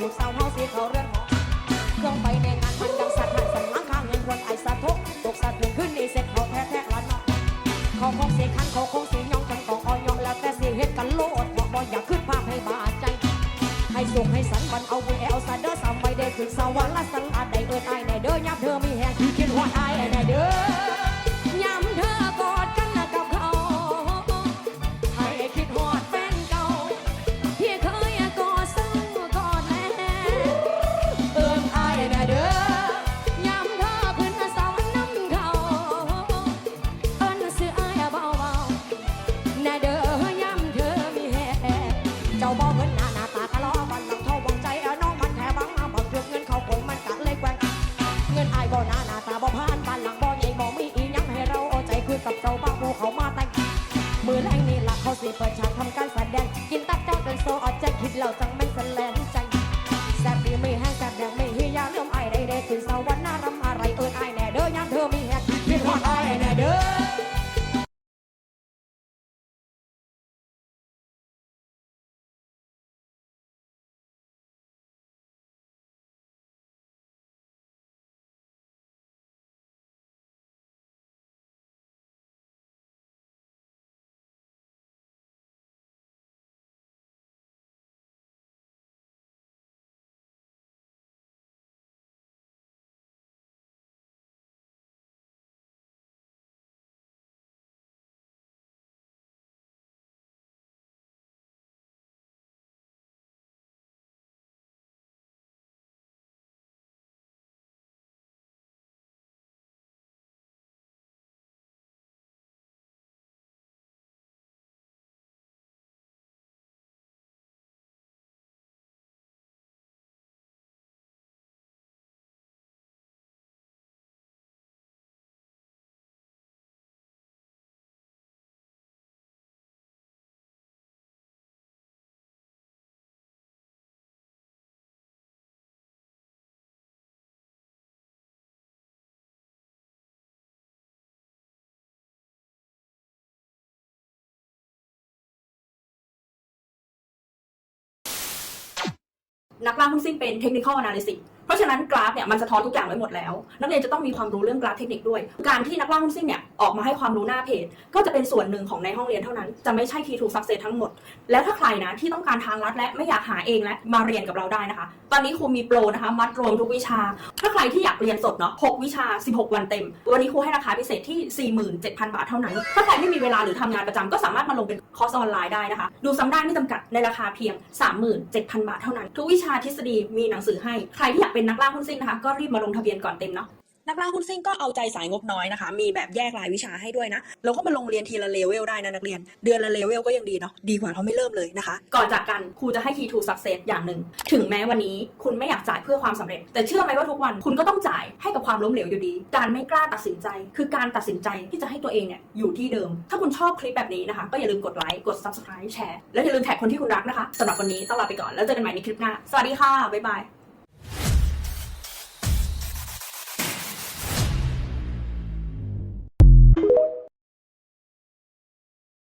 ถูกสาวเฮาสิเขาเรือนหอเครื่องไปในงานมันดังสัตว์หันสันหลังข้างเงินควรไอสะทกตกสัตว์เดือนขึ้นนี่เสร็จเขาแท้แท้ละเนาะเขาคงเสียคันเขาคงเสียยองจังกองออยองแล้วแต่สิเฮ็ดกันโลดบอกบ่อยากขึ้นภาพให้บาดใจให้สุขให้สันบันเอาบุญแอลซาเดอสามใบเด้ขึ้นสวรรค์ละสัง นตับเจ้าจนโซอดใจคิดแล้วจังไม่สแสลงใจแซ่บดีไม่แห้งแซ่บแดงไม่เฮียเริ่มไอได้เด้ขึ้นสวรรค์น่ารำอะไรเอิญไอแน่เด้อยามเธอมีแหกคิดฮอดอายแน่เด้อ นักล่าหุ้นซึ่งเป็นเทคนิคอลอนาลิซิส ราะฉะนั้นกราฟเนี่ยมันสะท้อนทุกอย่างไว้หมดแล้ว นักเรียนจะต้องมีความรู้เรื่องกราฟเทคนิคด้วย การที่นักล่าหุ้นสิ้นเนี่ยออกมาให้ความรู้หน้าเพจ ก็จะเป็นส่วนหนึ่งของในห้องเรียนเท่านั้น จะไม่ใช่ key to success ทั้งหมด แล้วถ้าใครนะที่ต้องการทางลัดและไม่อยากหาเองและมาเรียนกับเราได้นะคะ ตอนนี้ครูมีโปรนะคะมัดรวมทุกวิชา ถ้าใครที่อยากเรียนสดเนาะ6วิชา 16 วันเต็ม วันนี้ครูให้ราคาพิเศษที่ 47,000 บาทเท่านั้น ถ้าใครไม่มีเวลาหรือทำงานประจำก็สามารถมาลงเป็นคอร์สออนไลน์ได้นะคะ ดูซ้ำได้ไม่จำกัดในราคาเพียง 37,000 บาทเท่านั้น ทุกวิชาทฤษฎีมีหนังสือให้ ใครที่อยากเป็นนักล่าหุ้นซิ่งนะคะ ก็รีบมาลงทะเบียนก่อนเต็มเนาะนักล่าหุ้นซิ่งก็เอาใจสายงบน้อยนะคะ มีแบบแยกรายวิชาให้ด้วยนะแล้วก็มาลงเรียนทีละเลเวลได้นะนักเรียน เดือนละเลเวลก็ยังดีเนาะ ดีกว่าเราไม่เริ่มเลยนะคะ ก่อนจากกันครูจะให้ key to success อย่างหนึ่ง ถึงแม้วันนี้คุณไม่อยากจ่ายเพื่อความสำเร็จ แต่เชื่อไหมว่าทุกวันคุณก็ต้องจ่ายให้กับความล้มเหลวอยู่ดี การไม่กล้าตัดสินใจ คือการตัดสินใจที่จะให้ตัวเองเนี่ยอยู่ที่เดิม ถ้าคุณชอบคลิปแบบนี้นะคะ ก็อย่าลืมกดไลค์ กด subscribe แชร์ แล้วอย่าลืมแท็กคนที่คุณรักนะคะสำหรับวันนี้ต้องลาไปก่อนแล้วเจอกันใหม่ในคลิปหน้า สวัสดีค่ะบ๊ายบาย